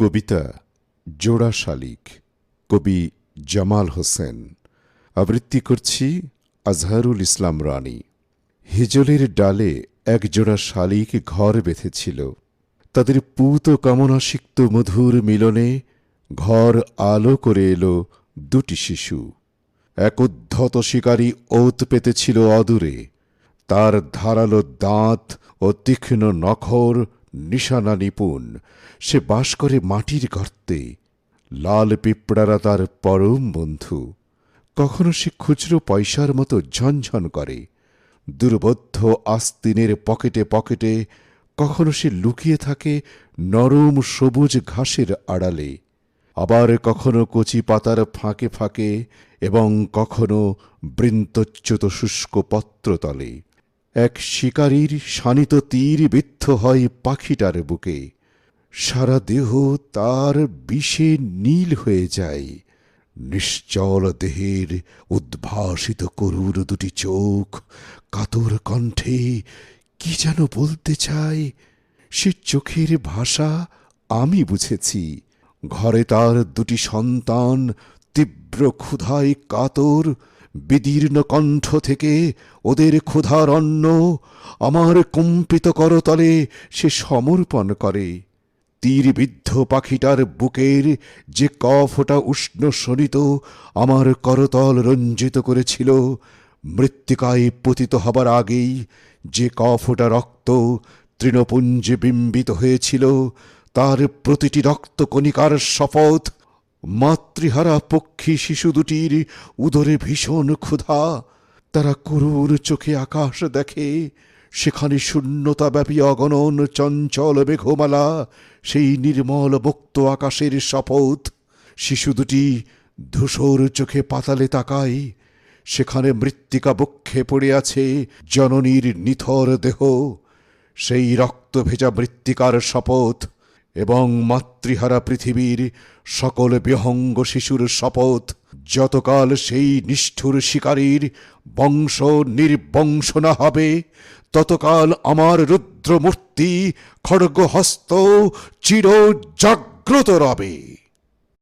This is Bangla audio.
কবিতা জোড়া শালিক, কবি জামাল হোসেন। আবৃত্তি করছি আজহারুল ইসলাম রানী। হিজলের ডালে এক জোড়া শালিক ঘর বেঁধেছিল। তাদের পুত কামনাসিক্ত মধুর মিলনে ঘর আলো করে এলো দুটি শিশু। এক উদ্ধত শিকারী ওত পেতেছিল অদূরে। তার ধারালো দাঁত ও তীক্ষ্ণ নখর নিশানা নিপুণ। সে বাস করে মাটির গর্তে। লাল পিঁপড়ারা তার পরম বন্ধু। কখনো সে খুচরো পয়সার মতো ঝনঝন করে। দুর্বোধ্য আস্তিনের পকেটে পকেটে কখনো সে লুকিয়ে থাকে নরম সবুজ ঘাসের আড়ালে। আবার কখনো কচি পাতার ফাঁকে ফাঁকে এবং কখনো বৃন্তচ্যুত শুষ্ক পত্রতলে। এক শিকারীর শানিত তীর বিদ্ধ হয় পাখিটার বুকে। সারা দেহ তার বিষে নীল হয়ে যায়। নিশ্চল দেহের উদ্ভাসিত করুর দুটি চোখ কাতর কণ্ঠে কি যেন বলতে চায়, সে চোখের ভাষা আমি বুঝেছি। ঘরে তার দুটি সন্তান তীব্র ক্ষুধায় কাতর বিদীর্ণ কণ্ঠ থেকে ওদের ক্ষুধার অন্ন আমার কম্পিত করতলে সে সমর্পণ করে। তীরবিদ্ধ পাখিটার বুকের যে কফটা উষ্ণ শনিত আমার করতল রঞ্জিত করেছিল, মৃত্তিকায় পতিত হবার আগেই যে কফটা রক্ত তৃণপুঞ্জে বিম্বিত হয়েছিল, তার প্রতিটি রক্তকণিকার শপথ মাতৃহারা পক্ষী শিশু দুটির উদরে ভীষণ ক্ষুধা। তারা করুর চোখে আকাশ দেখে, সেখানে শূন্যতা ব্যাপী অগণন চঞ্চল মেঘমালা, সেই নির্মল মুক্ত আকাশের শপথ। শিশু দুটি ধূসর চোখে পাতালে তাকায়, সেখানে মৃত্তিকা বক্ষে পড়ে আছে জননীর নিথর দেহ। সেই রক্ত ভেজা মৃত্তিকার শপথ। এবং মাতৃহারা পৃথিবীর সকল বিহঙ্গ শিশুর শপথ, যতকাল সেই নিষ্ঠুর শিকারীর বংশ নির্বংশ না হবে, ততকাল আমার রুদ্রমূর্তি খড়গহস্ত চির জাগ্রত রবে।